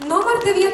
Номер 19.